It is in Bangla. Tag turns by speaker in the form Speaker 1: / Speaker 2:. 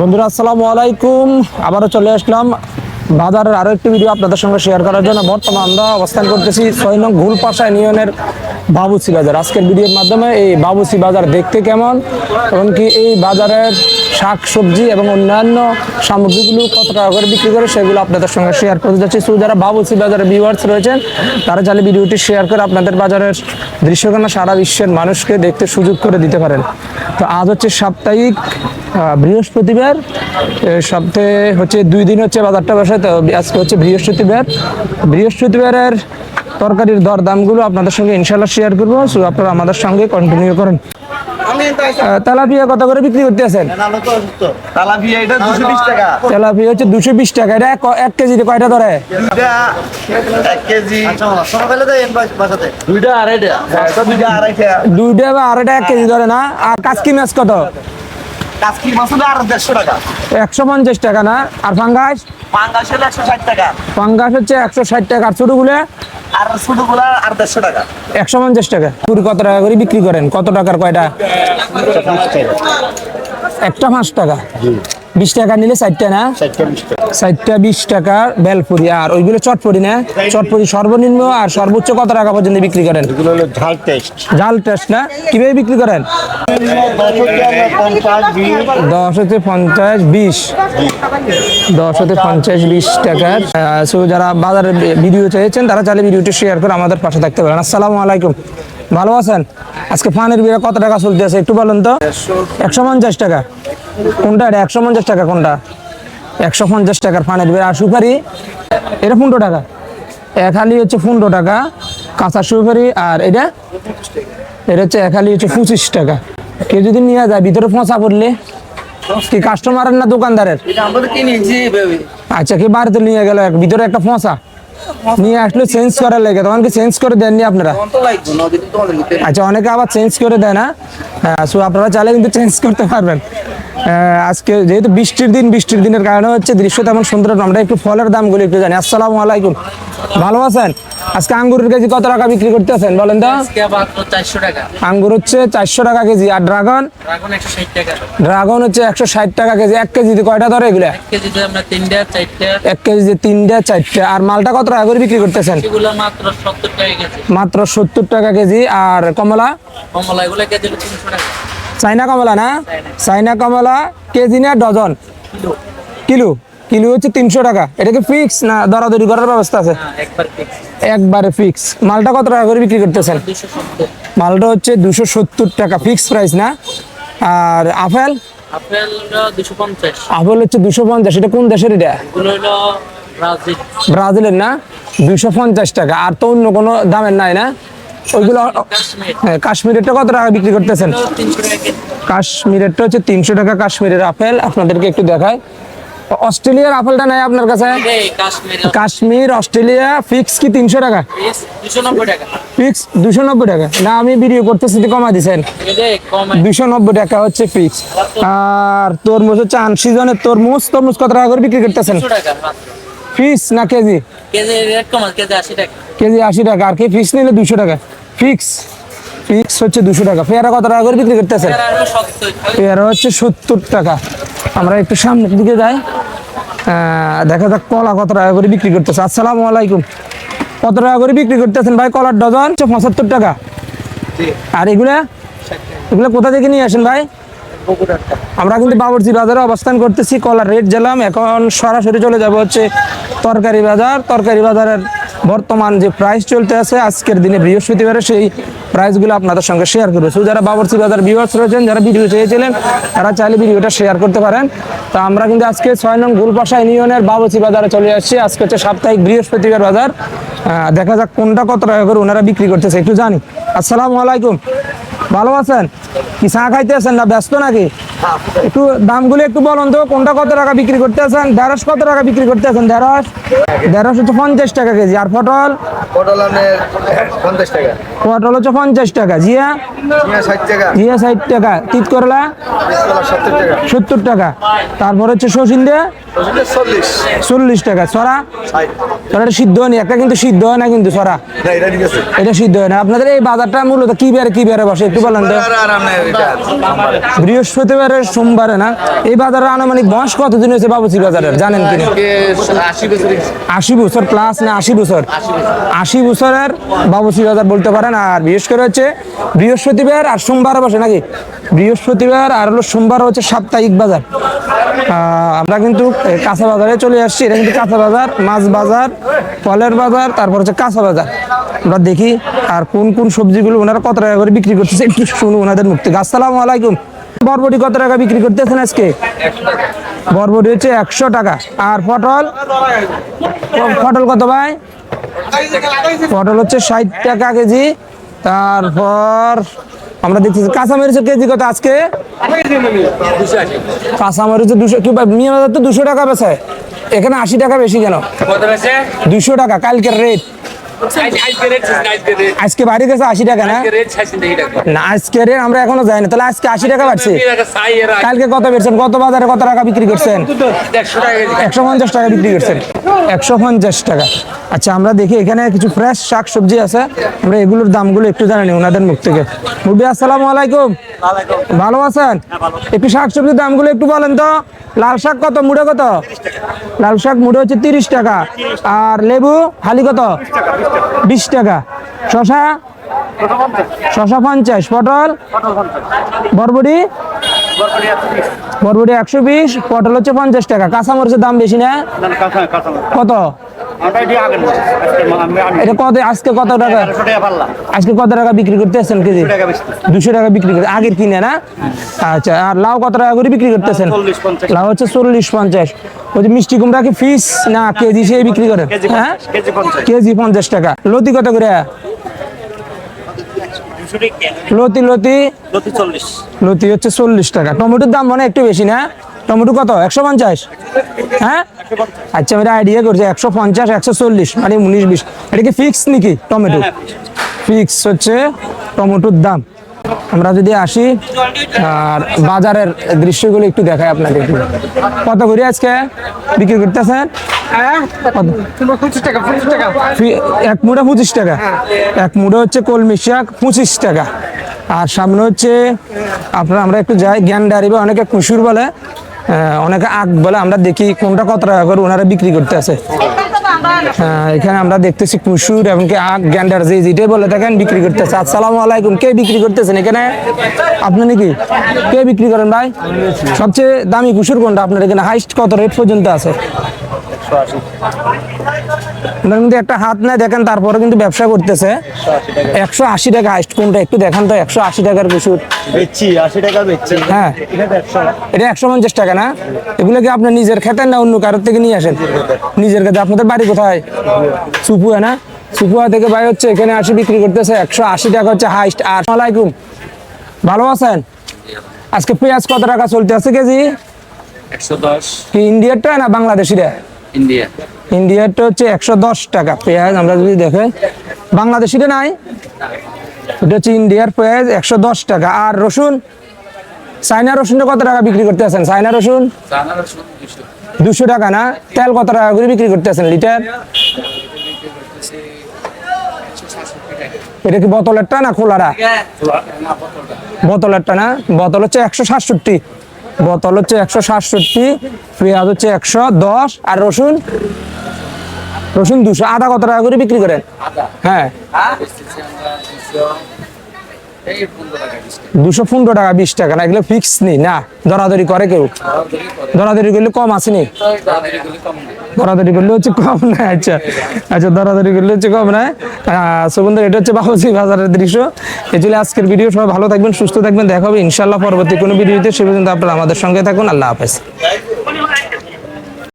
Speaker 1: বন্ধুরা, আসসালামু আলাইকুম। আবারও চলে আসলাম বাজারের আরও একটি ভিডিও আপনাদের সঙ্গে শেয়ার করার জন্য। বর্তমানে আমরা অবস্থান করতেছি ছয় নং ঘুলপাশা ইউনিয়নের বাবুসি বাজার। আজকের ভিডিওর মাধ্যমে এই বাবুসি বাজার দেখতে কেমন, এমনকি এই বাজারের শাক সবজি এবং অন্যান্য সামগ্রীগুলো কত টাকা করে বিক্রি করে সেগুলো আপনাদের সঙ্গে শেয়ার করতে যাচ্ছি। শুধু যারা বাবুসি বাজারের ভিউয়ার্স রয়েছেন, তারা চাইলে ভিডিওটি শেয়ার করে আপনাদের বাজারের দৃশ্যখানা সারা বিশ্বের মানুষকে দেখতে সুযোগ করে দিতে পারেন। তো আজ হচ্ছে সাপ্তাহিক বৃহস্পতিবার সপ্তাহে হচ্ছে দুই দিন হচ্ছে বাজারটা বসে তো আজকে হচ্ছে বৃহস্পতিবার। বৃহস্পতিবারের তরকারির দর দামগুলো আপনাদের সঙ্গে ইনশাল্লাহ শেয়ার করব সো আপনারা আমাদের সঙ্গে কন্টিনিউ করেন। তেলাপিয়া কত করে বিক্রি করতে আছেন
Speaker 2: তালাপিয়া এটা দুশো বিশ টাকা।
Speaker 1: তেলাপিয়া হচ্ছে দুশো বিশ টাকা এটা এক- কেজিতে কয়টা ধরে?
Speaker 2: দুইটা এক কেজি। দুইটা আড়াইটা। এটা দুইটা আড়াইটা।
Speaker 1: দুইটা বা আড়াইটা এক কেজি ধরে না? আর কাসকি মাছ কত?
Speaker 2: আর দেড়শো টাকা।
Speaker 1: একশো পঞ্চাশ টাকা না? আর ফাঙ্গাস
Speaker 2: পাঙ্গাস হলে একশো ষাট টাকা।
Speaker 1: ফাঙ্গাস হচ্ছে একশো ষাট টাকা। আর ছোটগুলো?
Speaker 2: আর ছোটগুলো আর দেড়শো টাকা।
Speaker 1: একশো পঞ্চাশ টাকা। পুরি কত টাকা করে বিক্রি করেন? কত টাকার কয়টা? একটা পাঁচ টাকা। বিশ টাকা নিলে চারটা না? চারটা বিশ টাকার বেলপুরি। আর ওইগুলো চটপড়ি না? চটপড়ি সর্বনিম্ন আর সর্বোচ্চ কত টাকা পর্যন্ত বিক্রি করেন?
Speaker 2: এগুলো হলো ঝাল টেস্ট।
Speaker 1: না? কীভাবে বিক্রি করেন? দশ হতে পঞ্চাশ বিশ। দশ হতে পঞ্চাশ বিশ টাকার সো যারা বাজারে ভিডিও চেয়েছেন তারা চাইলে ভিডিওটি শেয়ার করে আমাদের পাশে থাকতে পারেন। আসসালামু আলাইকুম। ভালো আছেন? আজকে ফানের বিয়ে কত টাকা চলতে আছে একটু বলুন তো। একশো পঞ্চাশ টাকা। কোনটা? এটা একশো পঞ্চাশ টাকা কোনটা? একশো পঞ্চাশ টাকার ফানের বিয়ে আর সুপারি এটা পনেরো টাকা। এক হালি হচ্ছে পনেরো টাকা। কাঁচা সুপারি আর এটা এটা হচ্ছে এক হালি হচ্ছে পঁচিশ টাকা। কেউ যদি নিয়ে যায় ভিতরে পচা পড়লে কি কাস্টমারের না দোকানদারের? আচ্ছা কি বাড়িতে নিয়ে গেল এক- ভিতরে একটা পচা? নিয়ে আসলে চেঞ্জ করার লেগে। তখন কি চেঞ্জ করে দেননি আপনারা? আচ্ছা অনেকে আবার চেঞ্জ করে দেয় না। সো আপনারা চাইলে কিন্তু চেঞ্জ করতে পারবেন। আজকে যেহেতু বৃষ্টির দিন বৃষ্টির দিনের কারণে হচ্ছে দৃশ্য তেমন সুন্দর আমরা একটু ফলের দামগুলো একটু জানি। আসসালামু আলাইকুম। ভালো আছেন? আজকে আঙ্গুরের কেজি কত টাকা বিক্রি করতে আছেন বলেন তো? আঙ্গুর হচ্ছে চারশো টাকা কেজি আর ড্রাগন? ড্রাগন হচ্ছে একশো ষাট টাকা কেজি। এক কেজিতে কয়টা ধরে এগুলা? এক কেজিতে তিনটা চারটা। আর মালটা কত টাকা করে বিক্রি করতেছেন?
Speaker 3: মাত্র সত্তর টাকা কেজি।
Speaker 1: মাত্র সত্তর টাকা কেজি। আর কমলা?
Speaker 3: কমলা এগুলো কেজি তিনশো টাকা।
Speaker 1: চাইনা কমলা না? চাইনা কমলা কেজি না ডজন?
Speaker 3: কিলো।
Speaker 1: কিলো হচ্ছে তিনশো টাকা। এটা কি ফিক্স না দরাদরি করার ব্যবস্থা আছে?
Speaker 3: একবার ফিক্স
Speaker 1: মালটা কত টাকা করে বিক্রি করতেছেন? মালটা হচ্ছে দুশো সত্তর টাকা ফিক্স প্রাইস না? আর আপেল?
Speaker 3: আপেল
Speaker 1: হচ্ছে দুশো পঞ্চাশ। এটা কোন দেশের এটা? ব্রাজিলের না? দুশো পঞ্চাশ টাকা। আর তো অন্য কোনো দামের নাই না? ওইগুলো হ্যাঁ, কাশ্মীরেরটা কত টাকা বিক্রি করতেছেন? কাশ্মীরেরটা হচ্ছে তিনশো টাকা কাশ্মীরের আপেল। আপনাদেরকে একটু দেখায় অস্ট্রেলিয়ার আপেলটা নাই আপনার কাছে?
Speaker 3: কাশ্মীর
Speaker 1: অস্ট্রেলিয়া ফিক্স কি তিনশো টাকা? ফিক্স দুশো নব্বই টাকা। না আমি ভিডিও করতেছি কমা দিছেন। দুশো নব্বই টাকা হচ্ছে ফিক্স। আর তরমুজ হচ্ছে আনসিজনের তরমুজ। তরমুজ কত টাকা করে বিক্রি করতেছেন? ফিস না কেজি?
Speaker 3: কেজি রেট কম কেজি আশি টাকা।
Speaker 1: কেজি আশি টাকা। আর কি ফিস নিলে দুশো টাকা? ফিক্স ফিক্স হচ্ছে দুশো টাকা। পেয়ারা কত টাকা করে বিক্রি করতেছেন পেয়ারা হচ্ছে সত্তর টাকা। আমরা একটু সামনের দিকে যাই। দেখা যাক কলা কত টাকা করে বিক্রি করতেছে। আসসালামু আলাইকুম। কত টাকা করে বিক্রি করতেছেন ভাই কলার ডজন? হচ্ছে পঁচাত্তর টাকা। আর এগুলা? এগুলো কোথা থেকে নিয়ে আসেন ভাই? আমরা কিন্তু বাবরচি বাজারে অবস্থান করতেছি, কলার রেট জেলাম। এখন সরাসরি চলে যাব হচ্ছে তরকারি বাজার। তরকারি বাজারের বর্তমান যে প্রাইস চলতে আছে, আজকের দিনে বৃহস্পতিবারে সেই প্রাইসগুলো আপনাদের সঙ্গে শেয়ার করব। সো যারা বাবরচি বাজার ভিউয়ার্স রয়েছেন, যারা ভিডিও চেয়েছিলেন তারা চাইলে ভিডিওটা শেয়ার করতে পারেন। তো আমরা কিন্তু আজকে ছয় নং গুলপাশা ইউনিয়নের বাবরচি বাজারে চলে আসছি। আজকে হচ্ছে সাপ্তাহিক বৃহস্পতিবার বাজার। দেখা যাক কোনটা কত টাকা করে ওনারা বিক্রি করতেছে, একটু জানি। আসসালামু আলাইকুম। ভালো আছেন? কি চা খাইতে আছেন না ব্যস্ত নাকি? একটু দামগুলো একটু বলুন তো কোনটা কত টাকা বিক্রি করতে আছেন? ঢেঁড়স কত টাকা বিক্রি করতে আছেন? ঢেঁড়স? ঢেঁড়স হচ্ছে পঞ্চাশ টাকা কেজি আর পটল?
Speaker 2: পটল পঞ্চাশ টাকা।
Speaker 1: পটল হচ্ছে পঞ্চাশ টাকা জিয়া? জিয়া ষাট টাকা। তিত করলা?
Speaker 2: সত্তর টাকা।
Speaker 1: তারপর হচ্ছে শশিন্দে
Speaker 2: চল্লিশ।
Speaker 1: টাকা
Speaker 2: ষাট।
Speaker 1: ছড়াটা সিদ্ধ হয়নি একটা কিন্তু সিদ্ধ হয় না কিন্তু
Speaker 2: না এটা
Speaker 1: সিদ্ধ হয় না। আপনাদের এই বাজারটা মূলত কি বারে কি বারে বসে? একটু বলেন তো।
Speaker 2: আর
Speaker 1: বৃহস্পতিবারে সোমবারে না? এই বাজারের আনুমানিক বয়স কতদিন হয়েছে বাবুচি বাজারের? জানেন কিনা?
Speaker 2: আশি বছর
Speaker 1: প্লাস না আশি বছর? আশি বছরের বাবুচি বাজার বলতে পারেন আর বিশেষ করে হচ্ছে বৃহস্পতিবার আর সোমবার বসে নাকি? বৃহস্পতিবার আর হলো সোমবার হচ্ছে সাপ্তাহিক বাজার। আহ, আমরা কিন্তু কাঁচা বাজারে চলে আসছি। এটা কিন্তু কাঁচা বাজার মাছ বাজার ফলের বাজার তারপর হচ্ছে কাঁচা বাজার। আমরা দেখি আর কোন কোন সবজিগুলো ওনারা কত টাকা করে বিক্রি করতেছে একটু শুনুন ওনাদের মুক্তি আসসালামু আলাইকুম। বরবটি কত টাকা বিক্রি করতেছেন আজকে? বরবটি হচ্ছে একশো টাকা। আর পটল? পটল কত ভাই? পটল হচ্ছে ষাট টাকা কেজি। তারপর আমরা দেখতেছি কাঁচামরিচের কেজি কত আজকে? কাঁচামরিচের দুশো কি মিয়া বাজার তো দুশো টাকা বেছে এখানে আশি টাকা বেশি কেন? দুশো টাকা কালকের রেট
Speaker 3: আজকে
Speaker 1: বাড়ি গেছে আশি টাকা না? না আজকে রেট আমরা এখনও যাই না তাহলে আজকে আশি টাকা বাড়ছে।
Speaker 3: টাকা সাই এর
Speaker 1: কালকে কত বেরছেন কত বাজারে কত টাকা বিক্রি করছেন?
Speaker 3: একশো
Speaker 1: একশো পঞ্চাশ টাকা বিক্রি করছেন। একশো পঞ্চাশ টাকা। আচ্ছা আমরা দেখি এখানে কিছু ফ্রেশ শাক সবজি আছে। আমরা এগুলোর দামগুলো একটু জানি ওনাদের মুখ থেকে। মুরবি আসসালামু আলাইকুম। ভালো আছেন? একটু শাক সবজির দামগুলো একটু বলেন তো। লাল শাক কত? মুড়ে কত? লাল শাক মুড়ে হচ্ছে তিরিশ টাকা। আর লেবু হালি কত? বিশ টাকা। শশা? শশা পঞ্চাশ। পটল? বরবটি? বরবটি একশো বিশ। পটল হচ্ছে পঞ্চাশ টাকা। কাঁচামরিচের দাম বেশি না? কত? এটা কত আজকে কত টাকা? আজকে কত টাকা বিক্রি করতেছেন কেজি? দুশো টাকা বিক্রি করে আগের কিনে না? আচ্ছা আর লাউ কত টাকা করে বিক্রি করতেছেন লাউ হচ্ছে চল্লিশ পঞ্চাশ। ওই যে মিষ্টি কুমড়া কি ফিস না কেজি সে বিক্রি করেন হ্যাঁ? কেজি পঞ্চাশ। টাকা। লতি কত করে? লতি লতি? লতি হচ্ছে চল্লিশ টাকা। টমেটোর দাম মানে একটু বেশি না? টমেটো কত? একশো পঞ্চাশ? হ্যাঁ? আচ্ছা আমি আইডিয়া করছি একশো পঞ্চাশ একশো চল্লিশ মানে উনিশ বিশ। এটা কি ফিক্স নাকি টমেটো ফিক্স হচ্ছে টমেটোর দাম। আমরা যদি আসি আর বাজারের দৃশ্যগুলো একটু দেখাই আপনাদের। কত করে আজকে বিক্রি করতেছেন? এক মুঠা পঁচিশ টাকা। এক মুঠা হচ্ছে কলমি শাক পঁচিশ টাকা। আর সামনে হচ্ছে আপনার আমরা একটু যাই জ্ঞান ডারি বা অনেকে কুসুর বলে অনেকে আগ বলে আমরা দেখি কোনটা কত টাকা করে ওনারা বিক্রি করতে আছে। এখানে আমরা দেখতেছি কুসুর এবং কি আগ, গ্যান্ডার, যে যেটাই বলে থাকেন বিক্রি করতেছে আসসালামু আলাইকুম, কে বিক্রি করতেছেন এখানে? আপনি নাকি? কে বিক্রি করেন ভাই? সবচেয়ে দামি কুসুর কোনটা? আপনার এখানে হাইস্ট কত রেট পর্যন্ত আছে? ওনার কিন্তু একটা হাত নাই দেখেন তারপরে কিন্তু ব্যবসা করতেছে। একশো আশি টাকা হাইস্ট কোনটা একটু দেখান তো একশো আশি টাকার
Speaker 2: বেচছি আশি টাকা বেচছি।
Speaker 1: হ্যাঁ। এটা একশো পঞ্চাশ টাকা না? এগুলো কি আপনি নিজের খেতেন না অন্য কারোর থেকে নিয়ে আসেন? নিজের খেতে। আপনাদের বাড়ি কোথায়? সুপুয়া না? সুপুয়া থেকে ভাই হচ্ছে এখানে আসি বিক্রি করতেছে। একশো আশি টাকা হচ্ছে হাইস্ট। আর আলাইকুম ভালো আছেন? আজকে পেঁয়াজ কত টাকা চলতে আছে কেজি?
Speaker 3: একশো দশ।
Speaker 1: কি ইন্ডিয়ারটা না বাংলাদেশিরা?
Speaker 3: ইন্ডিয়া
Speaker 1: ইন্ডিয়ারটা হচ্ছে একশো দশ টাকা পেঁয়াজ আমরা যদি দেখে বাংলাদেশিটা নাই এটা হচ্ছে ইন্ডিয়ার পেঁয়াজ একশো দশ টাকা। আর রসুন চাইনা রসুনটা কত টাকা বিক্রি করতে আছেন? চাইনা রসুন?
Speaker 3: দুশো
Speaker 1: টাকা। না? তেল কত টাকা করে বিক্রি করতে আছেন লিটার? এটা কি বোতলেরটা না খোলারা বোতলেরটা না? বোতল হচ্ছে একশো সাতষট্টি। বোতল হচ্ছে একশো সাতষট্টি পেঁয়াজ হচ্ছে একশো দশ আর রসুন রসুন দুশো। আদা কত টাকা করে বিক্রি করেন? হ্যাঁ
Speaker 3: এই পনেরো টাকা বিশ টাকা
Speaker 1: দুশো পনেরো টাকা বিশ টাকা না এগুলো ফিক্স নি না দরাদরি করে কেউ। দরাদরি করলে কম আসেনি দরাদরি করলে হচ্ছে কম না আচ্ছা। আচ্ছা দরাদরি করলে হচ্ছে কম না। সুগন্ধ এটা হচ্ছে বাবুজি বাজারের দৃশ্য। এগুলো আজকের ভিডিও সবাই ভালো থাকবেন সুস্থ থাকবেন। দেখা হবে ইনশাল্লাহ পরবর্তী কোনো ভিডিওতে সে পর্যন্ত আপনারা আমাদের সঙ্গে থাকুন। আল্লাহ হাফেজ।